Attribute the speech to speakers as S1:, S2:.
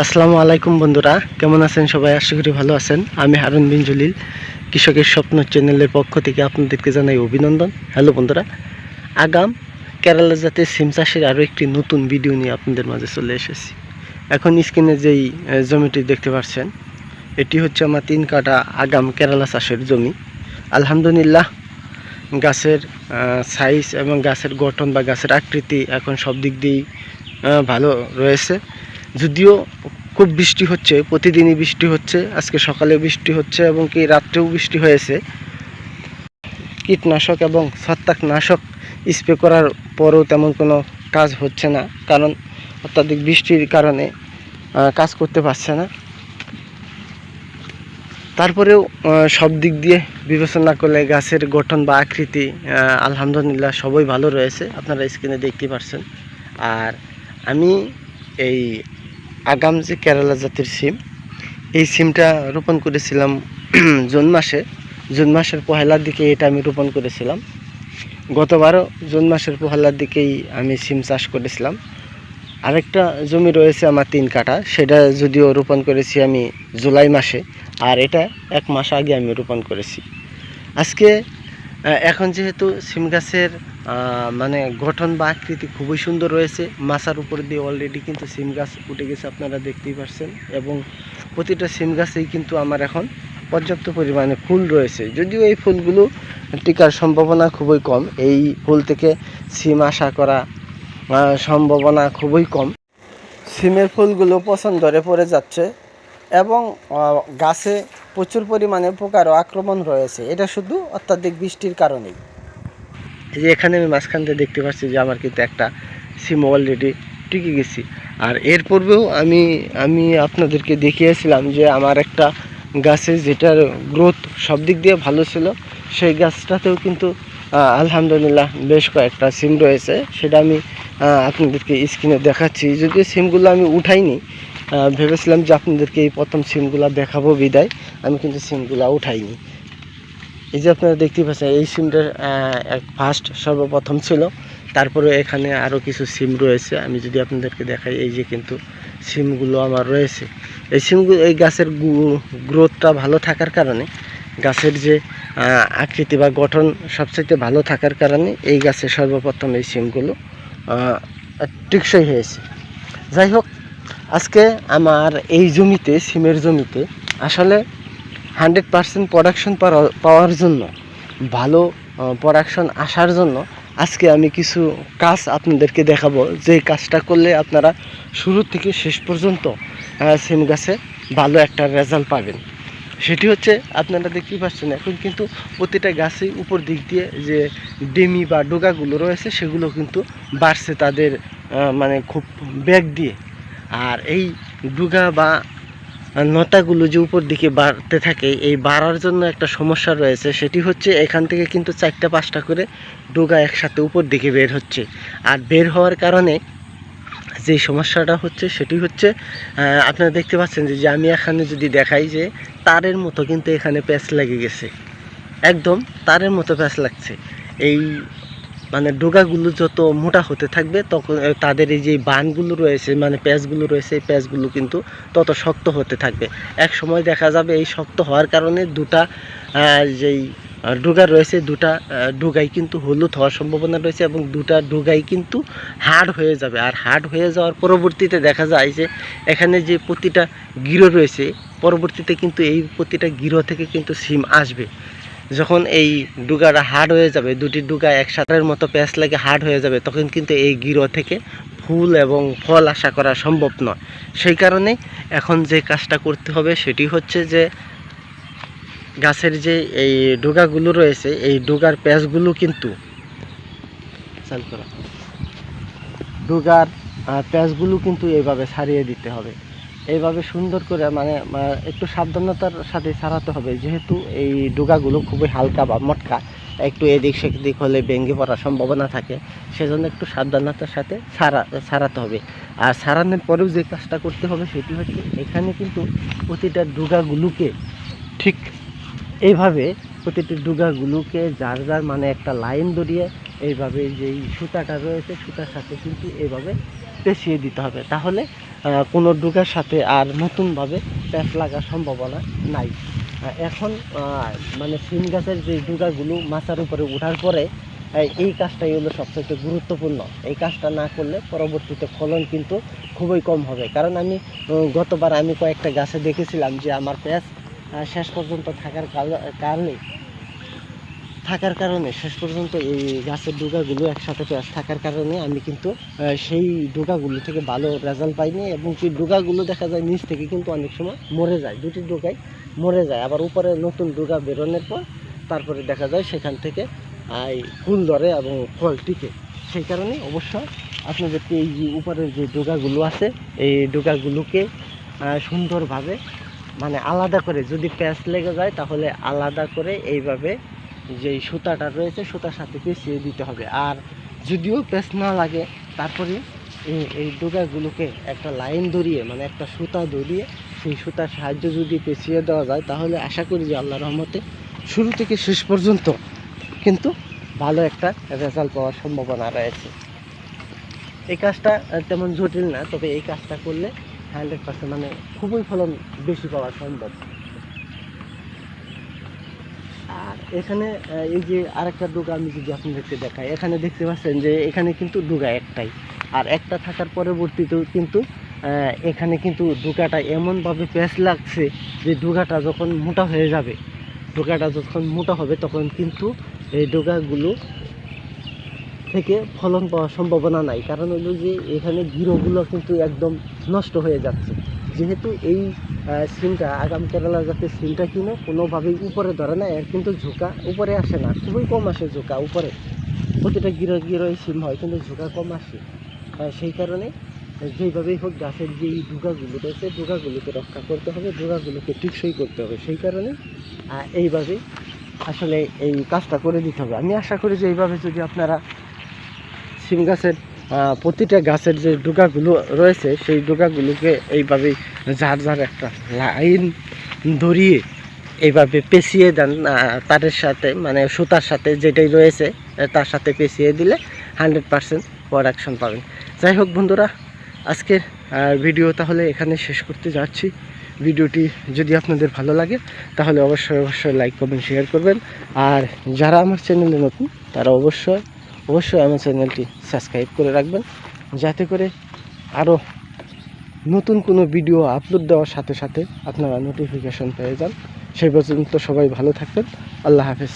S1: আসসালামু আলাইকুম বন্ধুরা, কেমন আছেন সবাই? আশা করি ভালো আছেন। আমি হারুন বিন জলিল, কৃষকের স্বপ্ন চ্যানেলের পক্ষ থেকে আপনাদেরকে জানাই অভিনন্দন। হ্যালো বন্ধুরা, আগাম কেরালা জাতের সিম চাষের আরও একটি নতুন ভিডিও নিয়ে আপনাদের মাঝে চলে এসেছি। এখন স্ক্রিনে যেই জমিটি দেখতে পাচ্ছেন, এটি হচ্ছে আমার তিন কাটা আগাম কেরালা চাষের জমি। আলহামদুলিল্লাহ, গাছের সাইজ এবং গাছের গঠন বা গাছের আকৃতি এখন সব দিক দিয়েই ভালো রয়েছে। যদিও খুব বৃষ্টি হচ্ছে, প্রতিদিনই বৃষ্টি হচ্ছে, আজকে সকালে বৃষ্টি হচ্ছে এবং কি রাত্রেও বৃষ্টি হয়েছে। কীটনাশক এবং ছত্রাকনাশক স্প্রে করার পরও তেমন কোনো কাজ হচ্ছে না, কারণ অত্যাধিক বৃষ্টির কারণে কাজ করতে পারছে না। তারপরেও সব দিক দিয়ে বিবেচনা করলে গাছের গঠন বা আকৃতি আলহামদুলিল্লাহ সবই ভালো রয়েছে, আপনারা স্ক্রিনে দেখতে পাচ্ছেন আর আমি এই আগাম যে কেরালা জাতের সিম। এই সিমটা রোপণ করেছিলাম জুন মাসে। জুন মাসের পহেলার দিকে এটা আমি রোপণ করেছিলাম। গতবারও জুন মাসের পহেলার দিকেই আমি সিম চাষ করেছিলাম। আরেকটা জমি রয়েছে আমার তিন কাঠা, সেটা যদিও রোপণ করেছি আমি জুলাই মাসে, আর এটা এক মাস আগে আমি রোপণ করেছি। আজকে এখন যেহেতু সিম গাছের মানে গঠন বা আকৃতি খুবই সুন্দর রয়েছে, মাছার উপর দিয়ে অলরেডি কিন্তু সিম গাছ উঠে গেছে আপনারা দেখতেই পাচ্ছেন এবং প্রতিটা সিম গাছেই কিন্তু আমার এখন পর্যাপ্ত পরিমাণে ফুল রয়েছে। যদিও এই ফুলগুলো টিকার সম্ভাবনা খুবই কম, এই ফুল থেকে সিম আশা করা সম্ভাবনা খুবই কম। সিমের ফুলগুলো পছন্দরে পড়ে যাচ্ছে, এবং গাছে প্রচুর পরিমাণে পোকারও আক্রমণ রয়েছে। এটা শুধু অত্যাধিক বৃষ্টির কারণেই। যে এখানে আমি মাঝখান থেকে দেখতে পাচ্ছি যে আমার কিন্তু একটা সিম অলরেডি টিকে গেছি। আর এর পূর্বেও আমি আমি আপনাদেরকে দেখিয়েছিলাম যে আমার একটা গাছে যেটার গ্রোথ সব দিক দিয়ে ভালো ছিল, সেই গাছটাতেও কিন্তু আলহামদুলিল্লাহ বেশ কয়েকটা সিম রয়েছে। সেটা আমি আপনাদেরকে স্ক্রিনে দেখাচ্ছি। যদিও সিমগুলো আমি উঠাইনি ভেবেছিলাম যে আপনাদেরকে এই প্রথম সিমগুলো দেখাবো বিদায়। আমি কিন্তু সিমগুলো উঠাইনি। এই যে আপনারা দেখতে পাচ্ছেন, এই সিমটা এক ফার্স্ট সর্বপ্রথম ছিল। তারপরে এখানে আরও কিছু সিম রয়েছে। আমি যদি আপনাদেরকে দেখাই, এই যে কিন্তু সিমগুলো আমার রয়েছে। এই সিমগুলো, এই গাছের গ্রোথটা ভালো থাকার কারণে, গাছের যে আকৃতি বা গঠন সবচেয়ে ভালো থাকার কারণে এই গাছে সর্বপ্রথম এই সিমগুলো টেকসই হয়েছে। যাই হোক আজকে আমার এই জমিতে, সিমের জমিতে আসলে হান্ড্রেড পারসেন্ট প্রোডাকশন পাওয়ার জন্য, ভালো প্রোডাকশন আসার জন্য আজকে আমি কিছু কাজ আপনাদেরকে দেখাবো। যে কাজটা করলে আপনারা শুরু থেকে শেষ পর্যন্ত সিম গাছে ভালো একটা রেজাল্ট পাবেন। সেটি হচ্ছে, আপনারা দেখতেই পাচ্ছেন এখন কিন্তু প্রতিটা গাছে উপর দিক দিয়ে যে ডেমি বা ডোগাগুলো রয়েছে, সেগুলো কিন্তু বাড়ছে তাদের মানে খুব ব্যাগ দিয়ে। আর এই ডুগা বা নতাগুলো যে উপর দিকে বাড়তে থাকে, এই বাড়ার জন্য একটা সমস্যা রয়েছে। সেটি হচ্ছে এখান থেকে কিন্তু চারটা পাঁচটা করে ডোগা একসাথে উপর দিকে বের হচ্ছে। আর বের হওয়ার কারণে যে সমস্যাটা হচ্ছে সেটি হচ্ছে আপনারা দেখতে পাচ্ছেন যে আমি এখানে যদি দেখাই যে, তারের মতো কিন্তু এখানে প্যাচ লেগে গেছে। একদম তারের মতো প্যাচ লাগছে। এই মানে ডোগাগুলো যত মোটা হতে থাকবে, তখন তাদের এই যে বানগুলো রয়েছে মানে প্যাচগুলো রয়েছে, এই প্যাচগুলো কিন্তু তত শক্ত হতে থাকবে। এক সময় দেখা যাবে এই শক্ত হওয়ার কারণে দুটা যেই ডুগা রয়েছে, দুটা ডুগাই কিন্তু হলুদ হওয়ার সম্ভাবনা রয়েছে এবং দুটা ডুগাই কিন্তু হার্ড হয়ে যাবে। আর হার্ড হয়ে যাওয়ার পরবর্তীতে দেখা যায় যে এখানে যে প্রতিটা গিরো রয়েছে, পরবর্তীতে কিন্তু এই প্রতিটা গিরো থেকে কিন্তু সিম আসবে। যখন এই ডুগাটা হার্ড হয়ে যাবে, দুটি ডুগা একসাথের মতো প্যাঁচ লাগে হার্ড হয়ে যাবে, তখন কিন্তু এই গিরো থেকে ফুল এবং ফল আশা করা সম্ভব নয়। সেই কারণে এখন যে কাজটা করতে হবে সেটি হচ্ছে যে গাছের যে এই ডুগাগুলো রয়েছে, এই ডুগার প্যাঁচগুলো কিন্তু ডুগার প্যাঁচগুলো কিন্তু এইভাবে ছাড়িয়ে দিতে হবে। এইভাবে সুন্দর করে মানে একটু সাবধানতার সাথে ছাড়াতে হবে। যেহেতু এই ডুগাগুলো খুবই হালকা বা মটকা, একটু এদিক সেদিক হলে ভেঙে পড়ার সম্ভাবনা থাকে, সেজন্য একটু সাবধানতার সাথে ছাড়া ছাড়াতে হবে। আর ছাড়ানোর পরেও যে কাজটা করতে হবে সেটি হচ্ছে এখানে কিন্তু প্রতিটা ডুগাগুলোকে ঠিক এইভাবে প্রতিটি ডুগাগুলোকে যার যার মানে একটা লাইন ধরিয়ে এইভাবে যেই সুতাটা রয়েছে সুতার সাথে কিন্তু এইভাবে পেঁচিয়ে দিতে হবে। তাহলে কোনো ডুগার সাথে আর নতুনভাবে প্যাঁচ লাগার সম্ভাবনা নাই। এখন মানে সিম গাছের যে ডুগাগুলো মাচার উপরে ওঠার পরে এই কাজটাই হলো সবথেকে গুরুত্বপূর্ণ। এই কাজটা না করলে পরবর্তীতে ফলন কিন্তু খুবই কম হবে। কারণ আমি গতবার আমি কয়েকটা গাছে দেখেছিলাম যে আমার আহ, শেষ পর্যন্ত থাকার কারণে থাকার কারণে, শেষ পর্যন্ত এই গাছের ডুগাগুলো একসাথে পেঁয়াজ থাকার কারণে আমি কিন্তু সেই ডুগাগুলো থেকে ভালো রেজাল্ট পাইনি এবং সেই ডুগাগুলো দেখা যায় নিচ থেকে কিন্তু অনেক সময় মরে যায়। দুটি ডুগাই মরে যায়। আবার উপরে নতুন ডুগা বেরোনোর পর তারপরে দেখা যায় সেখান থেকে ফুল ধরে এবং ফল টিকে। সেই কারণে অবশ্য আপনাদেরকে এই যে উপরের যে ডোগাগুলো আছে, এই ডোগাগুলোকে সুন্দরভাবে মানে আলাদা করে যদি প্যাঁচ লেগে যায়, তাহলে আলাদা করে এইভাবে যে সুতাটা রয়েছে, সুতার সাথে পেঁচিয়ে দিতে হবে। আর যদিও প্যাঁচ না লাগে, তারপরে এই এই ডোগাগুলোকে একটা লাইন ধরিয়ে মানে একটা সুতা ধরিয়ে, সেই সুতার সাহায্যে যদি পেঁচিয়ে দেওয়া যায়, তাহলে আশা করি যে আল্লাহ রহমতে শুরু থেকে শেষ পর্যন্ত কিন্তু ভালো একটা রেজাল্ট পাওয়ার সম্ভাবনা রয়েছে। এই কাজটা তেমন জটিল না, তবে এই কাজটা করলে হান্ড্রেড পার্সেন্ট মানে খুবই ফলন বেশি পাওয়া সম্ভব আর এখানে এই যে আরেকটা ডুগা আমি যদি আপনাদেরকে দেখাই, এখানে দেখতে পাচ্ছেন যে এখানে কিন্তু ডুগা একটাই। আর একটা থাকার পরবর্তীতেও কিন্তু এখানে কিন্তু ডুগাটা এমনভাবে প্যাঁচ লাগছে যে ডুগাটা যখন মোটা হয়ে যাবে ডোকাটা যখন মোটা হবে তখন কিন্তু এই ডোকাগুলো থেকে ফলন পাওয়ার সম্ভাবনা নাই। কারণ হলো যে এখানে গিরোগুলো কিন্তু একদম নষ্ট হয়ে যাচ্ছে। যেহেতু এই সিমটা আগাম কেরালা জাতের সিমটা কিনো কোনোভাবেই উপরে ধরে না এর কিন্তু ঝোঁকা উপরে আসে না খুবই কম আসে ঝোঁকা উপরে। প্রতিটা গিরো গিরোই সিম হয় কিন্তু ঝোঁকা কম আসে। সেই কারণে যেইভাবেই হোক গাছের যে এই ডুগাগুলো রয়েছে ডুগাগুলোকে রক্ষা করতে হবে ডুগাগুলোকে টিকসই করতে হবে। সেই কারণে আহ, এইভাবে আসলে এই কাজটা করে দিতে হবে। আমি আশা করি যে এইভাবে যদি আপনারা সিম গাছের প্রতিটা গাছের যে ডুগাগুলো রয়েছে, সেই ডুগাগুলোকে এইভাবেই যার যার একটা লাইন ধরিয়ে এইভাবে পেঁচিয়ে দেন তারের সাথে মানে সুতার সাথে যেটাই রয়েছে তার সাথে পেঁচিয়ে দিলে হান্ড্রেড পারসেন্ট প্রোডাকশন পাবেন। যাই হোক বন্ধুরা, আজকের ভিডিও তাহলে এখানে শেষ করতে যাচ্ছি। ভিডিওটি যদি আপনাদের ভালো লাগে, তাহলে অবশ্যই অবশ্যই লাইক কমেন্ট শেয়ার করবেন। আর যারা আমার চ্যানেলে নতুন, তারা অবশ্যই অবশ্যই আমার চ্যানেলটি সাবস্ক্রাইব করে রাখবেন, যাতে করে আরও নতুন কোনো ভিডিও আপলোড দেওয়ার সাথে সাথে আপনারা নোটিফিকেশন পেয়ে যান। সেই পর্যন্ত সবাই ভালো থাকবেন। আল্লাহ হাফেজ।